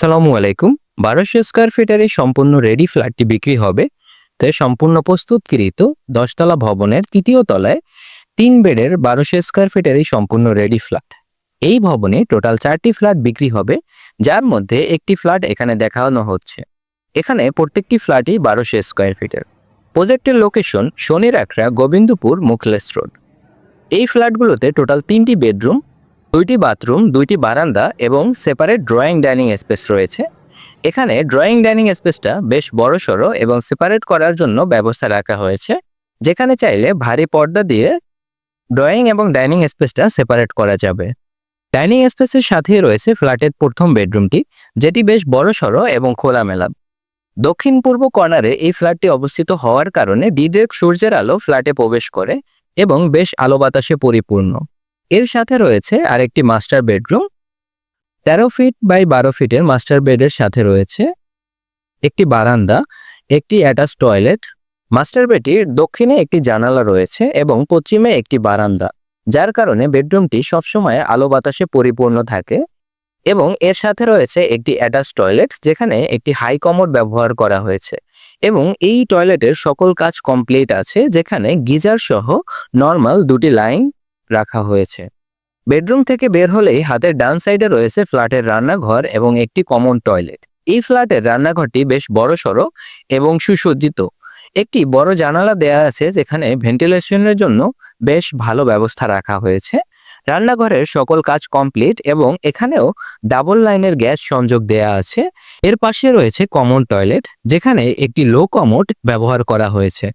আসসালামু আলাইকুম বারোশো স্কোয়ার ফিটের এই সম্পূর্ণ রেডি ফ্ল্যাটটি বিক্রি হবে। তো সম্পূর্ণ প্রস্তুতকৃত দশতলা ভবনের তৃতীয় তলায় তিন বেডের বারোশো স্কোয়ার ফিটের এই সম্পূর্ণ রেডি ফ্ল্যাট। এই ভবনে টোটাল চারটি ফ্ল্যাট বিক্রি হবে, যার মধ্যে একটি ফ্ল্যাট এখানে দেখানো হচ্ছে। এখানে প্রত্যেকটি ফ্ল্যাটই বারোশো স্কোয়ার ফিটের। প্রজেক্টের লোকেশন শনির একরা গোবিন্দপুর মুখলেস রোড। এই ফ্ল্যাটগুলোতে টোটাল তিনটি বেডরুম দুইটি বাথরুম, দুইটি বারান্দা এবং সেপারেট ড্রয়িং ডাইনিং স্পেস রয়েছে। এখানে ড্রয়িং ডাইনিং স্পেসটা বেশ বড়সড় এবং সেপারেট করার জন্য ব্যবস্থা রাখা হয়েছে। যেখানে চাইলে ভারী পর্দা দিয়ে ড্রয়িং এবং ডাইনিং স্পেসটা সেপারেট করা যাবে। ডাইনিং স্পেসের সাথেই রয়েছে ফ্ল্যাটের প্রথম বেডরুমটি, যেটি বেশ বড়সড় এবং খোলামেলা। দক্ষিণ পূর্ব কর্নারে এই ফ্ল্যাটটি অবস্থিত হওয়ার কারণে ডিরেক্ট সূর্যের আলো ফ্ল্যাটে প্রবেশ করে এবং বেশ আলো বাতাসে পরিপূর্ণ। এর সাথে রয়েছে আরেকটি মাস্টার বেডরুম তেরো ফিট বাই বারো ফিটের মাস্টার বেডের সাথে রয়েছে একটি বারান্দা, একটি অ্যাটাচ টয়লেট মাস্টার বেডটির দক্ষিণে একটি জানালা রয়েছে এবং পশ্চিমে একটি বারান্দা, যার কারণে বেডরুমটি সবসময় আলো বাতাসে পরিপূর্ণ থাকে এবং এর সাথে রয়েছে একটি অ্যাটাচ টয়লেট যেখানে একটি হাই কমোড ব্যবহার করা হয়েছে এবং এই টয়লেটের সকল কাজ কমপ্লিট আছে, যেখানে গিজার সহ নর্মাল দুটি লাইন রাখা হয়েছে। বেডরুম থেকে বের হলেই হাতের ডান সাইডে রয়েছে ফ্ল্যাটের রান্নাঘর এবং একটি কমন টয়লেট। এই ফ্ল্যাটের রান্নাঘরটি বেশ বড়সড় এবং সুসজ্জিত। একটি বড় জানালা দেয়া আছে যেখানে ভেন্টিলেশনের জন্য বেশ ভালো ব্যবস্থা রাখা হয়েছে। রান্নাঘরের সকল কাজ কমপ্লিট এবং এখানেও ডাবল লাইনের গ্যাস সংযোগ দেয়া আছে। এর পাশে রয়েছে কমন টয়লেট, যেখানে একটি লো কমোড ব্যবহার করা হয়েছে।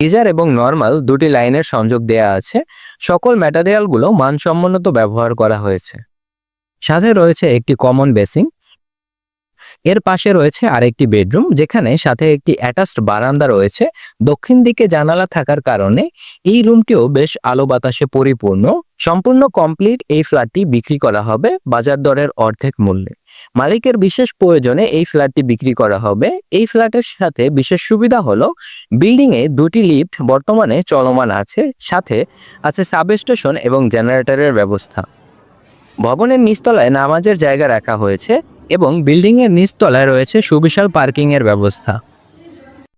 গিজার এবং নর্মাল দুটি লাইনের সংযোগ দেয়া আছে। সকল ম্যাটারিয়ালগুলো মানসম্মত ব্যবহার করা হয়েছে। সাথে রয়েছে একটি কমন বেসিং এর পাশে রয়েছে আরেকটি বেডরুম যেখানে সাথে একটি অ্যাটাচড বারান্দা রয়েছে। দক্ষিণ দিকে জানালা থাকার কারণে এই রুমটিও বেশ আলো বাতাসে পরিপূর্ণ। সম্পূর্ণ কমপ্লিট এই ফ্ল্যাটটি বিক্রি করা হবে বাজার দরের অর্ধেক মূল্যে। মালিকের বিশেষ প্রয়োজনে এই ফ্ল্যাটটি বিক্রি করা হবে। এই ফ্ল্যাটের সাথে বিশেষ সুবিধা হলো বিল্ডিং এ দুটি লিফট বর্তমানে চলমান আছে, সাথে আছে সাবস্টেশন এবং জেনারেটরের ব্যবস্থা। ভবনের নিচতলায় নামাজের জায়গা রাখা হয়েছে এবং বিল্ডিং এর নিচতলায় রয়েছে সুবিশাল পার্কিং এর ব্যবস্থা।